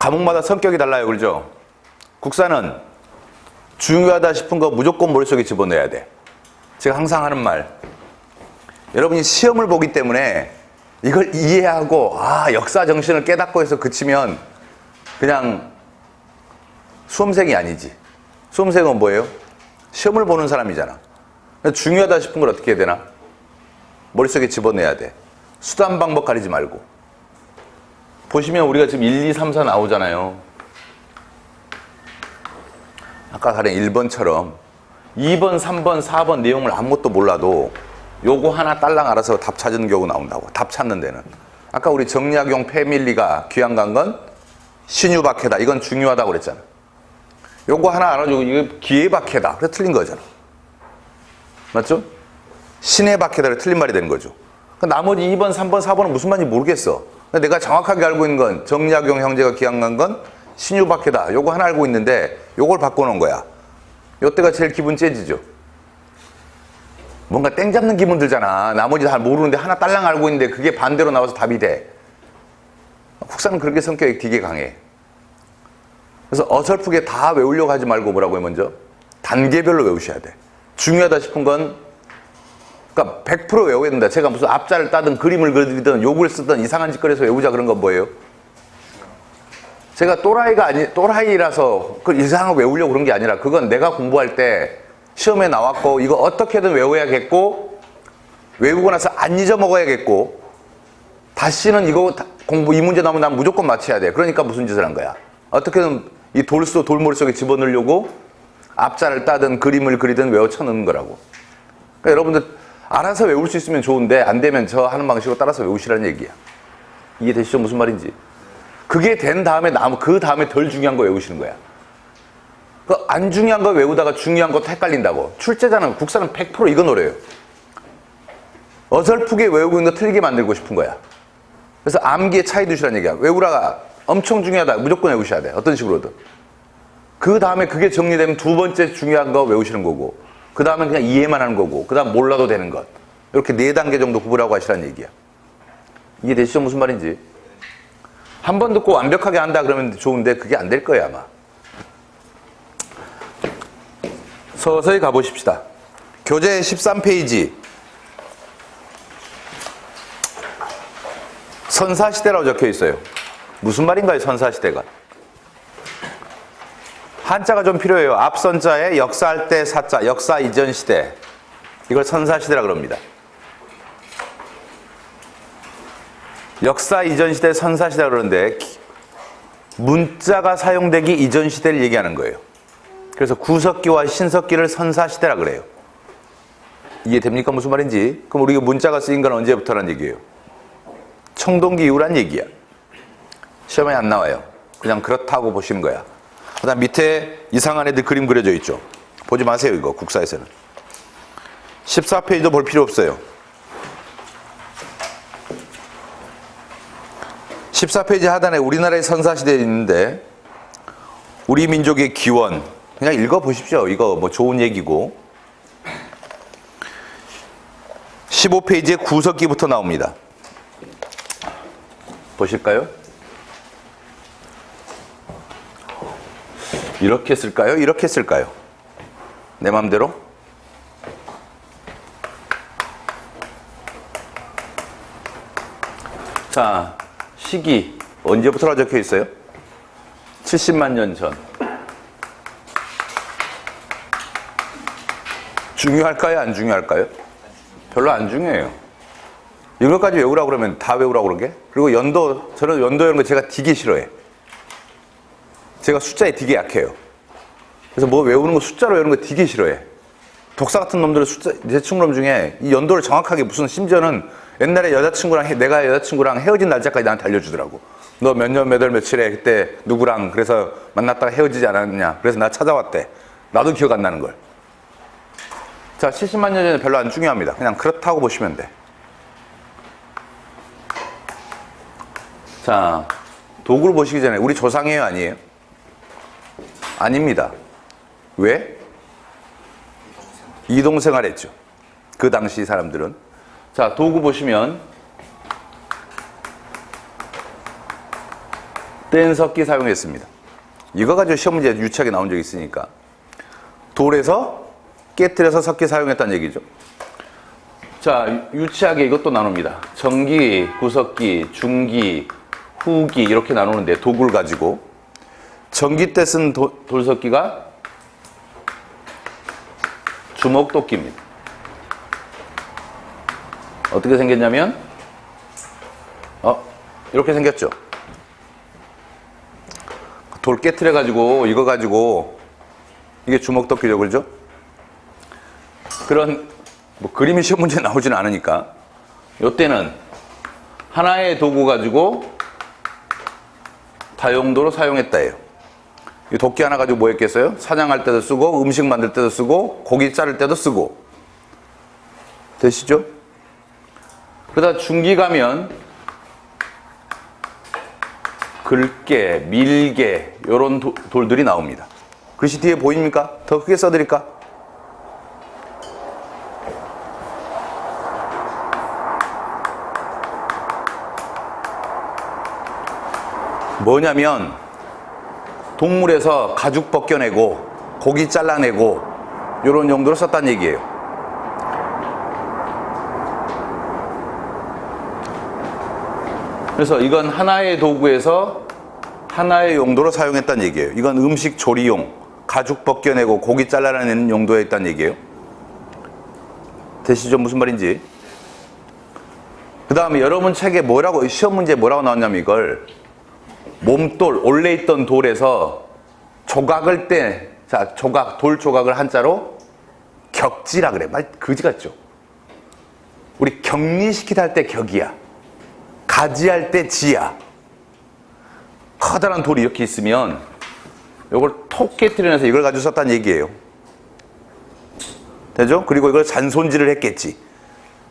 과목마다 성격이 달라요. 그렇죠? 국사는 중요하다 싶은 거 무조건 머릿속에 집어넣어야 돼. 제가 항상 하는 말. 여러분이 시험을 보기 때문에 이걸 이해하고 아 역사 정신을 깨닫고 해서 그치면 그냥 수험생이 아니지. 수험생은 뭐예요? 시험을 보는 사람이잖아. 중요하다 싶은 걸 어떻게 해야 되나? 머릿속에 집어넣어야 돼. 수단 방법 가리지 말고. 보시면 우리가 지금 1, 2, 3, 4 나오잖아요. 아까 가린 1번처럼 2번, 3번, 4번 내용을 아무것도 몰라도 요거 하나 딸랑 알아서 답 찾는 경우 나온다고. 답 찾는 데는. 아까 우리 정약용 패밀리가 귀한 간건 신유박해다. 이건 중요하다고 그랬잖아. 요거 하나 알아주고 이거 기회박해다. 그래 틀린 거잖아. 맞죠? 신의 박해다를 틀린 말이 되는 거죠. 그 나머지 2번, 3번, 4번은 무슨 말인지 모르겠어. 내가 정확하게 알고 있는 건 정약용 형제가 기한간 건 신유박해다. 요거 하나 알고 있는데 요걸 바꿔놓은 거야. 요때가 제일 기분 째지죠. 뭔가 땡 잡는 기분 들잖아. 나머지 다 모르는데 하나 딸랑 알고 있는데 그게 반대로 나와서 답이 돼. 국사는 그렇게 성격이 되게 강해. 그래서 어설프게 다 외우려고 하지 말고 뭐라고요, 먼저? 단계별로 외우셔야 돼. 중요하다 싶은 건 그러니까 100% 외워야 된다. 제가 무슨 앞자를 따든 그림을 그리든 욕을 쓰든 이상한 짓거리에서 외우자 그런 건 뭐예요? 제가 또라이가 아니 또라이라서 그 이상한 거 외우려고 그런 게 아니라 그건 내가 공부할 때 시험에 나왔고 이거 어떻게든 외워야겠고 외우고 나서 안 잊어먹어야겠고 다시는 이거 다- 공부 이 문제 나오면 난 무조건 맞춰야 돼. 그러니까 무슨 짓을 한 거야? 어떻게든 이 돌수 돌머리 속에 집어넣으려고 앞자를 따든 그림을 그리든 외워 쳐 넣는 거라고. 그러니까 여러분들 알아서 외울 수 있으면 좋은데 안 되면 저 하는 방식으로 따라서 외우시라는 얘기야. 이해되시죠? 무슨 말인지. 그게 된 다음에 남, 그 다음에 덜 중요한 거 외우시는 거야. 그 안 중요한 거 외우다가 중요한 것도 헷갈린다고. 출제자는 국사는 100% 이거 노래요. 어설프게 외우고 있는 거 틀리게 만들고 싶은 거야. 그래서 암기에 차이 두시라는 얘기야. 외우라가 엄청 중요하다. 무조건 외우셔야 돼. 어떤 식으로든. 그 다음에 그게 정리되면 두 번째 중요한 거 외우시는 거고. 그 다음에 그냥 이해만 하는 거고. 그 다음 몰라도 되는 것. 이렇게 네 단계 정도 구분하고 하시라는 얘기야. 이해되시죠? 무슨 말인지. 한 번 듣고 완벽하게 한다 그러면 좋은데 그게 안 될 거예요, 아마. 서서히 가보십시다. 교재 13페이지. 선사시대라고 적혀 있어요. 무슨 말인가요, 선사시대가? 한자가 좀 필요해요. 앞선자에 역사할 때 사자, 역사 이전 시대. 이걸 선사시대라 그럽니다. 역사 이전 시대 선사시대라 그러는데 기- 문자가 사용되기 이전 시대를 얘기하는 거예요. 그래서 구석기와 신석기를 선사시대라 그래요. 이해됩니까? 무슨 말인지? 그럼 우리가 문자가 쓰인 건 언제부터란 얘기예요? 청동기 이후란 얘기야. 시험에 안 나와요. 그냥 그렇다고 보시는 거야. 그 다음 밑에 이상한 애들 그림 그려져 있죠. 보지 마세요, 이거, 국사에서는. 14페이지도 볼 필요 없어요. 14페이지 하단에 우리나라의 선사시대에 있는데, 우리 민족의 기원. 그냥 읽어보십시오. 이거 뭐 좋은 얘기고. 15페이지에 구석기부터 나옵니다. 보실까요? 이렇게 쓸까요? 이렇게 쓸까요? 내 맘대로? 자, 시기 언제부터라 적혀 있어요? 70만 년 전. 중요할까요? 안 중요할까요? 별로 안 중요해요. 이런 것까지 외우라고 그러면 다 외우라고 그러게? 그리고 연도, 저는 연도 이런 거 제가 되게 싫어해. 제가 숫자에 되게 약해요. 그래서 뭐 외우는 거 숫자로 외우는 거 되게 싫어해. 독사 같은 놈들은 숫자, 제 친구놈 중에 이 연도를 정확하게 무슨 심지어는 옛날에 여자친구랑, 해- 내가 여자친구랑 헤어진 날짜까지 나한테 알려주더라고. 너 몇 년, 몇 월, 며칠에 그때 누구랑 그래서 만났다가 헤어지지 않았냐. 그래서 나 찾아왔대. 나도 기억 안 나는 걸. 자, 70만 년 전에 별로 안 중요합니다. 그냥 그렇다고 보시면 돼. 자, 도구를 보시기 전에 우리 조상이에요, 아니에요? 아닙니다. 왜? 이동생활 했죠. 그 당시 사람들은. 자, 도구 보시면 뗀석기 사용했습니다. 이거 가지고 시험 문제 유치하게 나온 적이 있으니까. 돌에서 깨뜨려서 석기 사용했다는 얘기죠. 자, 유치하게 이것도 나눕니다. 전기, 구석기, 중기, 후기 이렇게 나누는데 도구를 가지고 전기 때쓴 도- 돌석기가 주먹도끼입니다. 어떻게 생겼냐면 어 이렇게 생겼죠. 돌 깨트려 가지고 이거 가지고 이게 주먹도끼죠, 그죠? 그런 뭐 그림이 시험 문제 나오지는 않으니까 이때는 하나의 도구 가지고 다용도로 사용했다예요. 이 도끼 하나 가지고 뭐 했겠어요? 사냥할 때도 쓰고 음식 만들 때도 쓰고 고기 자를 때도 쓰고 되시죠? 그러다 중기 가면 긁게, 밀게 이런 돌들이 나옵니다. 글씨 뒤에 보입니까? 더 크게 써드릴까? 뭐냐면 동물에서 가죽 벗겨내고 고기 잘라내고 이런 용도로 썼다는 얘기예요. 그래서 이건 하나의 도구에서 하나의 용도로 사용했다는 얘기예요. 이건 음식 조리용, 가죽 벗겨내고 고기 잘라내는 용도에 있다는 얘기예요. 되시죠? 무슨 말인지. 그 다음에 여러분 책에 뭐라고, 시험 문제에 뭐라고 나왔냐면 이걸 몸돌, 원래 있던 돌에서 조각을 떼, 자, 조각, 돌 조각을 한자로 격지라 그래. 말 그지 같죠? 우리 격리시키다 할 때 격이야. 가지할 때 지야. 커다란 돌이 이렇게 있으면 이걸 톡 깨뜨려내서 이걸 가지고 썼다는 얘기예요. 되죠? 그리고 이걸 잔손질을 했겠지.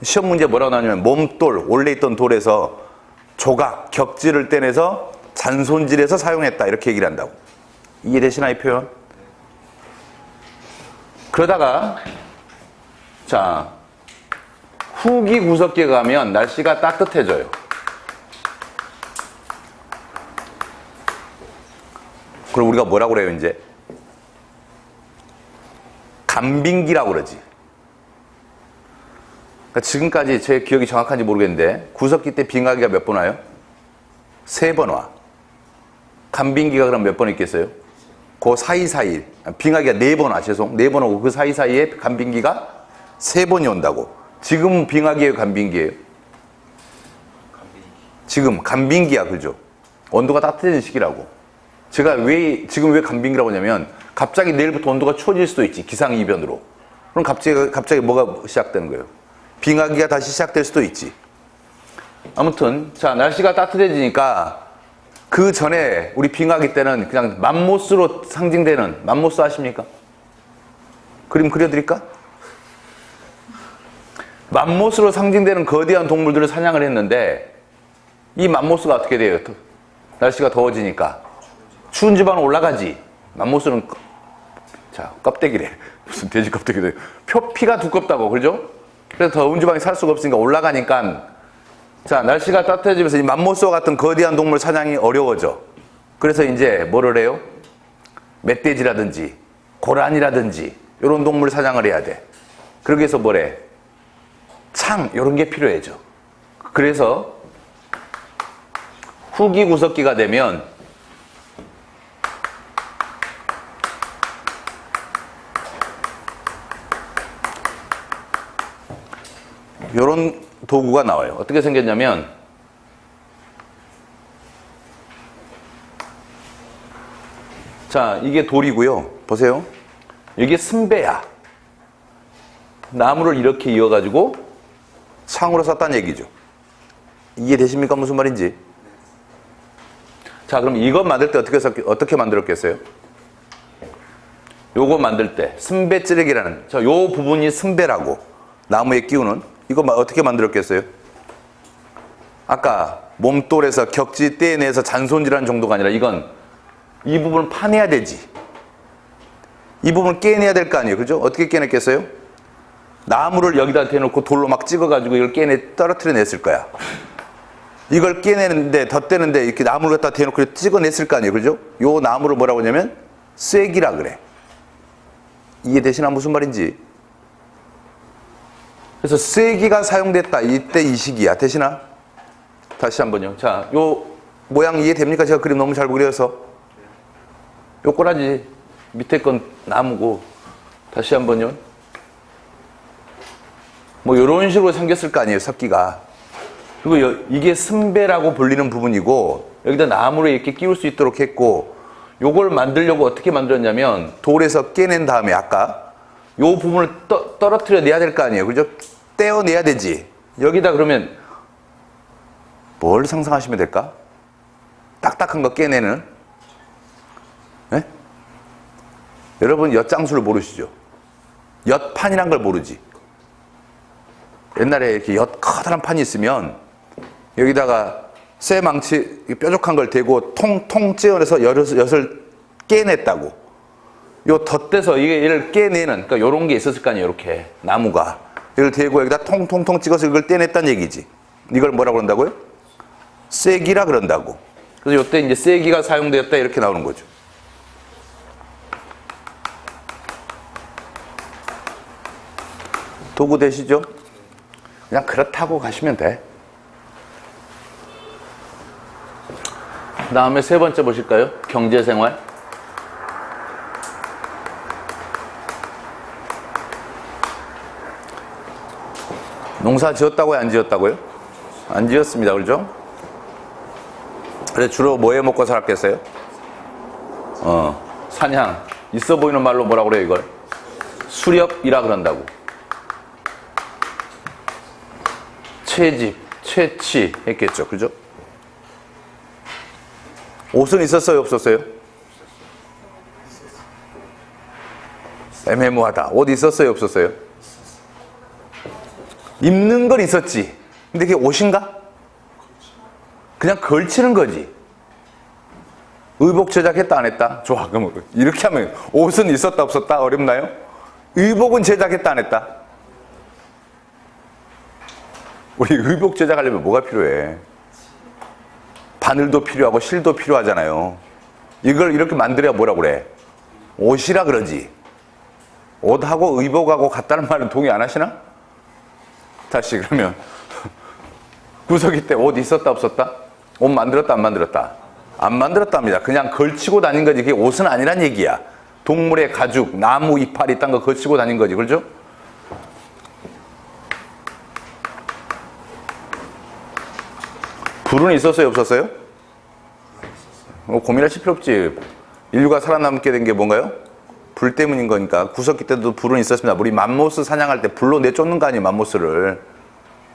시험 문제 뭐라고 나오냐면 몸돌, 원래 있던 돌에서 조각, 격지를 떼내서 잔손질해서 사용했다. 이렇게 얘기를 한다고. 이해되시나요, 이 표현? 그러다가, 자, 후기 구석기에 가면 날씨가 따뜻해져요. 그럼 우리가 뭐라고 그래요, 이제? 간빙기라고 그러지. 그러니까 지금까지 제 기억이 정확한지 모르겠는데, 구석기 때 빙하기가 몇 번 와요? 세 번 와. 간빙기가 그럼 몇 번 있겠어요? 그 사이사이, 빙하기가 네번 와, 죄송. 네 번 오고 그 사이사이에 간빙기가 세 번이 온다고. 지금 빙하기예요, 간빙기예요? 지금 간빙기야, 그죠? 온도가 따뜻해진 시기라고. 제가 왜 지금 왜 간빙기라고 하냐면 갑자기 내일부터 온도가 추워질 수도 있지 기상 이변으로. 그럼 갑자기 갑자기 뭐가 시작되는 거예요? 빙하기가 다시 시작될 수도 있지. 아무튼 자 날씨가 따뜻해지니까 그 전에 우리 빙하기 때는 그냥 맘모스로 상징되는 맘모스 아십니까? 그림 그려드릴까? 맘모스로 상징되는 거대한 동물들을 사냥을 했는데 이 맘모스가 어떻게 돼요? 날씨가 더워지니까 추운 지방은 올라가지. 맘모스는 껍- 자 껍데기래. 무슨 돼지 껍데기래. 표피가 두껍다고 그러죠? 그래서 더운 지방에 살 수가 없으니까 올라가니까 자 날씨가 따뜻해지면서 이 맘모스와 같은 거대한 동물 사냥이 어려워져. 그래서 이제 뭐를 해요? 멧돼지라든지 고라니라든지 이런 동물 사냥을 해야 돼. 그러기 위해서 뭐래? 창 이런 게 필요해져. 그래서 후기 구석기가 되면 이런 도구가 나와요. 어떻게 생겼냐면 자 이게 돌이고요. 보세요. 이게 승배야. 나무를 이렇게 이어가지고 창으로 썼다는 얘기죠. 이해되십니까? 무슨 말인지? 자, 그럼 이것 만들 때 어떻게, 썼, 어떻게 만들었겠어요? 요거 만들 때, 승배 찌르기라는, 저 요 부분이 승배라고, 나무에 끼우는, 이거 마- 어떻게 만들었겠어요? 아까 몸돌에서 격지 떼내서 잔손질하는 정도가 아니라 이건 이 부분을 파내야 되지. 이 부분을 깨내야 될 거 아니에요. 그죠? 어떻게 깨냈겠어요? 나무를 여기다 대놓고 돌로 막 찍어가지고 이걸 깨내, 떨어뜨려 냈을 거야. 이걸 깨내는데 덧대는데 이렇게 나무를 갖다 대놓고 찍어냈을 거 아니에요. 그죠? 요 나무를 뭐라고 하냐면 쐐기라 그래. 이해되시나 무슨 말인지. 그래서 쐐기가 사용됐다. 이때 이 시기야. 되시나? 다시 한번요. 자, 요 모양 이해됩니까? 제가 그림 너무 잘 그려서. 요 꼬라지 밑에 건 나무고. 다시 한번요. 뭐 요런 식으로 생겼을 거 아니에요. 석기가. 그리고 여- 이게 승배라고 불리는 부분이고 여기다 나무를 이렇게 끼울 수 있도록 했고 요걸 만들려고 어떻게 만들었냐면 돌에서 깨낸 다음에 아까 요 부분을 떠, 떨어뜨려 내야 될 거 아니에요. 그죠? 떼어내야 되지. 여기다 그러면 뭘 상상하시면 될까? 딱딱한 거 깨내는? 예? 여러분 엿장수를 모르시죠? 엿판이란 걸 모르지. 옛날에 이렇게 엿 커다란 판이 있으면 여기다가 쇠 망치 이 뾰족한 걸 대고 통통 찌어내서 엿을, 엿을 깨냈다고. 요 덧대서 이게 얘를 깨내는 그러니까 요런 게 있었을 거 아니에요. 이렇게 나무가 이걸 대고 여기다 통통통 찍어서 이걸 떼냈다는 얘기지. 이걸 뭐라고 그런다고요? 쐐기라 그런다고. 그래서 요때 이제 쐐기가 사용되었다 이렇게 나오는 거죠. 도구 되시죠? 그냥 그렇다고 가시면 돼. 다음에 세 번째 보실까요? 경제생활. 농사 지었다고요? 안 지었다고요? 안 지었습니다. 그죠? 그래 주로 뭐해 먹고 살았겠어요? 어, 사냥. 있어 보이는 말로 뭐라 그래요, 이걸? 수렵이라 그런다고. 채집, 채취 했겠죠. 그죠? 옷은 있었어요, 없었어요? 애매모하다. 옷 있었어요, 없었어요? 입는 건 있었지. 근데 그게 옷인가? 그냥 걸치는 거지. 의복 제작했다, 안 했다? 좋아. 그럼 이렇게 하면 옷은 있었다, 없었다? 어렵나요? 의복은 제작했다, 안 했다? 우리 의복 제작하려면 뭐가 필요해? 바늘도 필요하고 실도 필요하잖아요. 이걸 이렇게 만들어야 뭐라 그래? 옷이라 그러지. 옷하고 의복하고 같다는 말은 동의 안 하시나? 다시 그러면 구석이 때 옷 있었다 없었다? 옷 만들었다 안 만들었다? 안 만들었답니다. 그냥 걸치고 다닌 거지. 그게 옷은 아니란 얘기야. 동물의 가죽, 나무 이파리 딴 거 걸치고 다닌 거지. 그렇죠? 불은 있었어요, 없었어요? 뭐 고민하실 필요 없지. 인류가 살아남게 된 게 뭔가요? 불 때문인 거니까. 구석기 때도 불은 있었습니다. 우리 맘모스 사냥할 때 불로 내쫓는 거 아니에요, 맘모스를.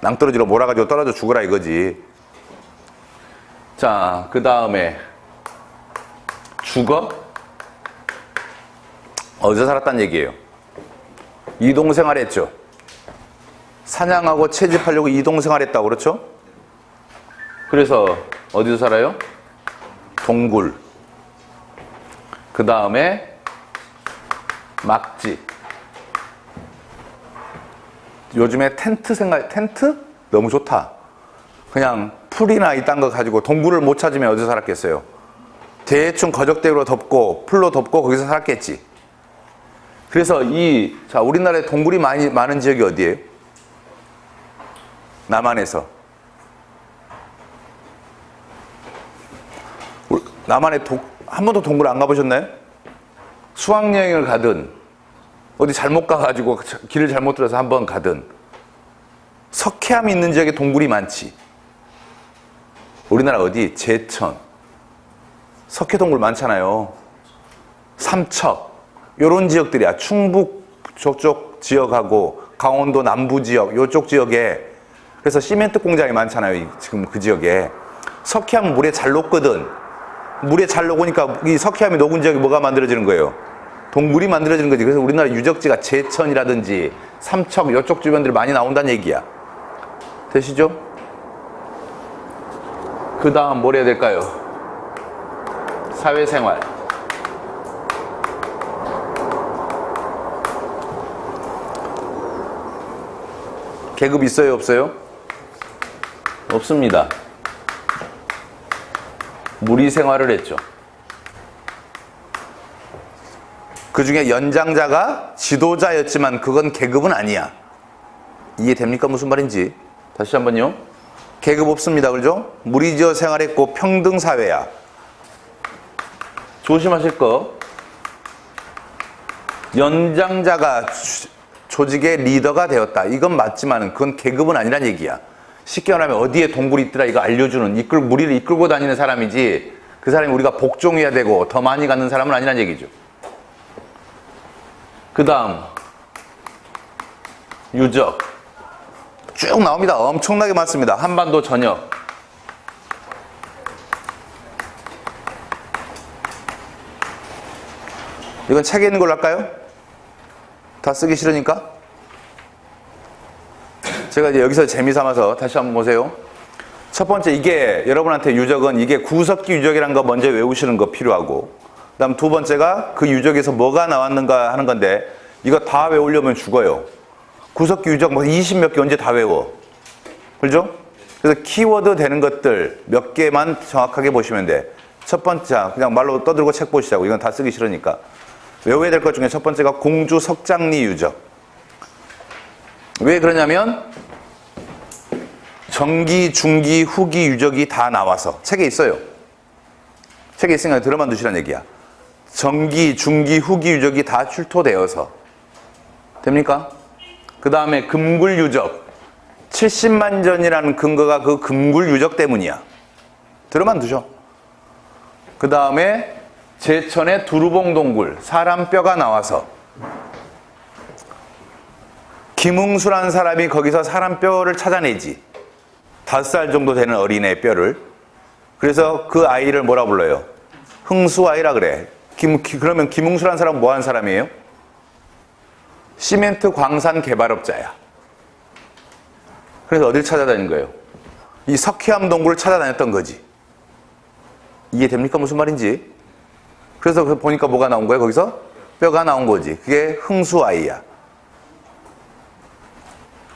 낭떠러지로 몰아가지고 떨어져 죽으라 이거지. 자, 그 다음에 주거? 어디서 살았단 얘기예요? 이동생활 했죠? 사냥하고 채집하려고 이동생활 했다고 그렇죠? 그래서 어디서 살아요? 동굴. 그 다음에 막지. 요즘에 텐트 생각, 텐트? 너무 좋다. 그냥 풀이나 이딴 거 가지고 동굴을 못 찾으면 어디서 살았겠어요? 대충 거적대로 덮고 풀로 덮고 거기서 살았겠지. 그래서 이, 자, 우리나라에 동굴이 많이, 많은 지역이 어디예요? 남한에서. 남한에 도, 한 번도 동굴 안 가보셨나요? 수학여행을 가든 어디 잘못 가가지고 길을 잘못 들어서 한번 가든 석회암 있는 지역에 동굴이 많지. 우리나라 어디? 제천. 석회 동굴 많잖아요. 삼척. 요런 지역들이야. 충북 저쪽 지역하고 강원도 남부 지역 요쪽 지역에 그래서 시멘트 공장이 많잖아요. 이- 지금 그 지역에. 석회암 물에 잘 녹거든. 물에 잘 녹으니까 이 석회암이 녹은 지역에 뭐가 만들어지는 거예요? 동굴이 만들어지는 거지. 그래서 우리나라 유적지가 제천이라든지 삼척 이쪽 주변들이 많이 나온다는 얘기야. 되시죠? 그 다음 뭘 해야 될까요? 사회생활. 계급 있어요, 없어요? 없습니다. 무리 생활을 했죠. 그 중에 연장자가 지도자였지만 그건 계급은 아니야. 이해됩니까? 무슨 말인지. 다시 한번요. 계급 없습니다. 그죠? 무리지어 생활했고 평등 사회야. 조심하실 거. 연장자가 주- 조직의 리더가 되었다. 이건 맞지만 그건 계급은 아니란 얘기야. 쉽게 말하면 어디에 동굴이 있더라 이거 알려주는 이끌 무리를 이끌고 다니는 사람이지 그 사람이 우리가 복종해야 되고 더 많이 갖는 사람은 아니란 얘기죠. 그 다음 유적 쭉 나옵니다. 엄청나게 많습니다. 한반도 전역 이건 책에 있는 걸로 할까요? 다 쓰기 싫으니까? 제가 이제 여기서 재미 삼아서 다시 한번 보세요. 첫 번째 이게 여러분한테 유적은 이게 구석기 유적이라는 거 먼저 외우시는 거 필요하고 그다음 두 번째가 그 유적에서 뭐가 나왔는가 하는 건데 이거 다 외우려면 죽어요. 구석기 유적 뭐 20 몇 개 언제 다 외워. 그죠? 그래서 키워드 되는 것들 몇 개만 정확하게 보시면 돼. 첫 번째 그냥 말로 떠들고 책 보시자고 이건 다 쓰기 싫으니까 외워야 될 것 중에 첫 번째가 공주 석장리 유적. 왜 그러냐면 정기, 중기, 후기 유적이 다 나와서 책에 있어요. 책에 있으니까 들어만 두시란 얘기야. 정기, 중기, 후기 유적이 다 출토되어서 됩니까? 그 다음에 금굴 유적 70만 전이라는 근거가 그 금굴 유적 때문이야. 들어만 두셔. 그 다음에 제천의 두루봉 동굴 사람 뼈가 나와서 김웅수라는 사람이 거기서 사람 뼈를 찾아내지. 다섯 살 정도 되는 어린애 뼈를. 그래서 그 아이를 뭐라 불러요? 흥수 아이라 그래. 김, 기- 그러면 김웅수라는 사람은 뭐 하는 사람이에요? 시멘트 광산 개발업자야. 그래서 어딜 찾아다닌 거예요? 이 석회암 동굴을 찾아다녔던 거지. 이해됩니까? 무슨 말인지? 그래서 그 보니까 뭐가 나온 거예요? 거기서 뼈가 나온 거지. 그게 흥수 아이야.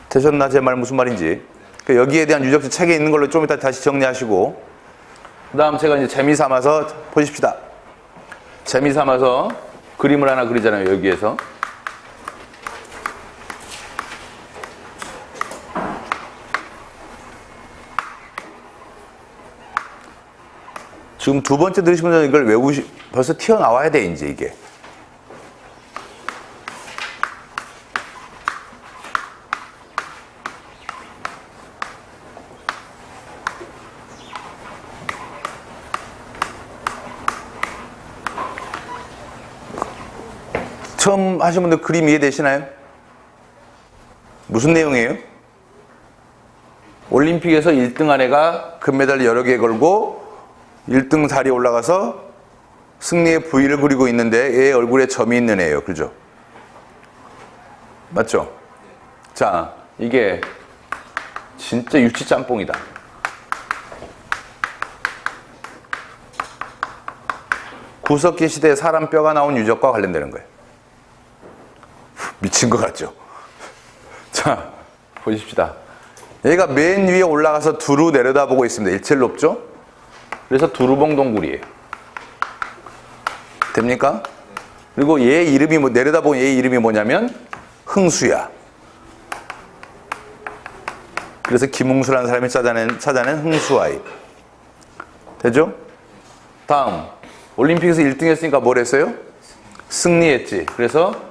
되셨나? 제 말 무슨 말인지. 그 여기에 대한 유적지 책에 있는 걸로 좀 이따 다시 정리하시고. 그 다음 제가 이제 재미 삼아서 보십시다. 재미 삼아서 그림을 하나 그리잖아요. 여기에서. 지금 두 번째 분들은 이걸 외우시, 벌써 튀어나와야 돼, 이제 이게. 처음 하신 분들 그림 이해되시나요? 무슨 내용이에요? 올림픽에서 1등한 애가 금메달 여러 개 걸고 1등 자리에 올라가서 승리의 V를 그리고 있는데 얘 얼굴에 점이 있는 애예요. 그죠? 맞죠? 자, 이게 진짜 유치 짬뽕이다. 구석기 시대에 사람 뼈가 나온 유적과 관련되는 거예요. 미친 것 같죠? 자, 보십시다. 얘가 맨 위에 올라가서 두루 내려다보고 있습니다. 일체를 높죠? 그래서 두루봉 동굴이에요. 됩니까? 그리고 얘 이름이 뭐 내려다보는 얘 이름이 뭐냐면 흥수야. 그래서 김웅수라는 사람이 찾아낸 찾아낸 흥수아이. 되죠? 다음 올림픽에서 1등 했으니까 뭘 했어요? 승리했지. 그래서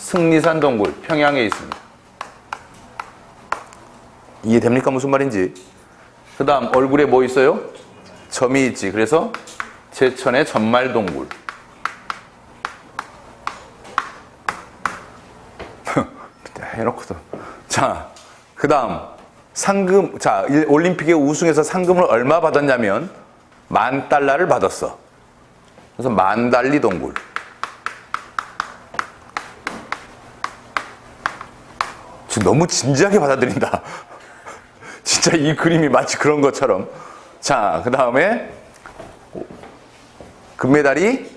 승리산 동굴 평양에 있습니다. 이해됩니까? 무슨 말인지. 그 다음 얼굴에 뭐 있어요? 점이 있지. 그래서 제천의 전말 동굴. 해놓고도. 자, 그 다음 상금. 자, 일- 올림픽에 우승해서 상금을 얼마 받았냐면 만 달러를 받았어. 그래서 만달리 동굴. 지금 너무 진지하게 받아들인다. 진짜 이 그림이 마치 그런 것처럼. 자, 그 다음에 금메달이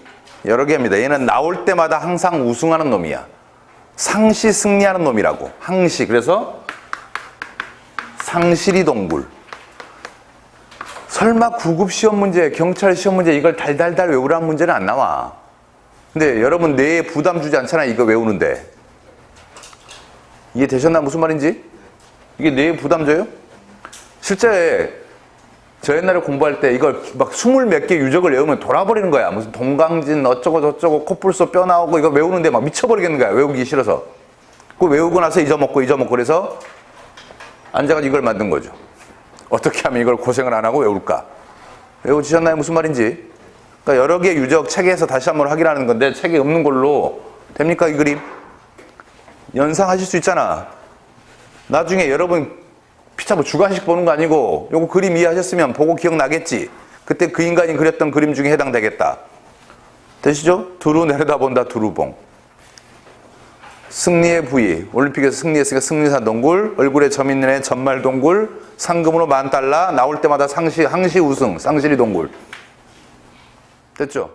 여러 개입니다. 얘는 나올 때마다 항상 우승하는 놈이야. 상시 승리하는 놈이라고. 항시. 그래서 상시리 동굴. 설마 구급 시험 문제, 경찰 시험 문제 이걸 달달달 외우라는 문제는 안 나와. 근데 여러분 뇌에 부담 주지 않잖아 이거 외우는데. 이해 되셨나 무슨 말인지? 이게 뇌에 부담 줘요? 실제 저 옛날에 공부할 때 이걸 막 스물 몇 개 유적을 외우면 돌아버리는 거야. 무슨 동강진 어쩌고 저쩌고 코뿔소 뼈 나오고 이거 외우는데 막 미쳐버리겠는 거야. 외우기 싫어서. 그 외우고 나서 잊어먹고 잊어먹고 그래서 앉아가지고 이걸 만든 거죠. 어떻게 하면 이걸 고생을 안 하고 외울까? 외워지셨나요? 무슨 말인지? 그러니까 여러 개 유적 책에서 다시 한번 확인하는 건데 책에 없는 걸로 됩니까 이 그림? 연상하실 수 있잖아. 나중에 여러분 피차 뭐 주관식 보는 거 아니고 요거 그림 이해하셨으면 보고 기억나겠지. 그때 그 인간이 그렸던 그림 중에 해당되겠다. 되시죠? 두루 내려다본다 두루봉. 승리의 부위. 올림픽에서 승리했으니까 승리산 동굴. 얼굴에 점 있는 애 전말 동굴. 상금으로 만 달러. 나올 때마다 상시 항시 우승. 쌍시리 동굴. 됐죠?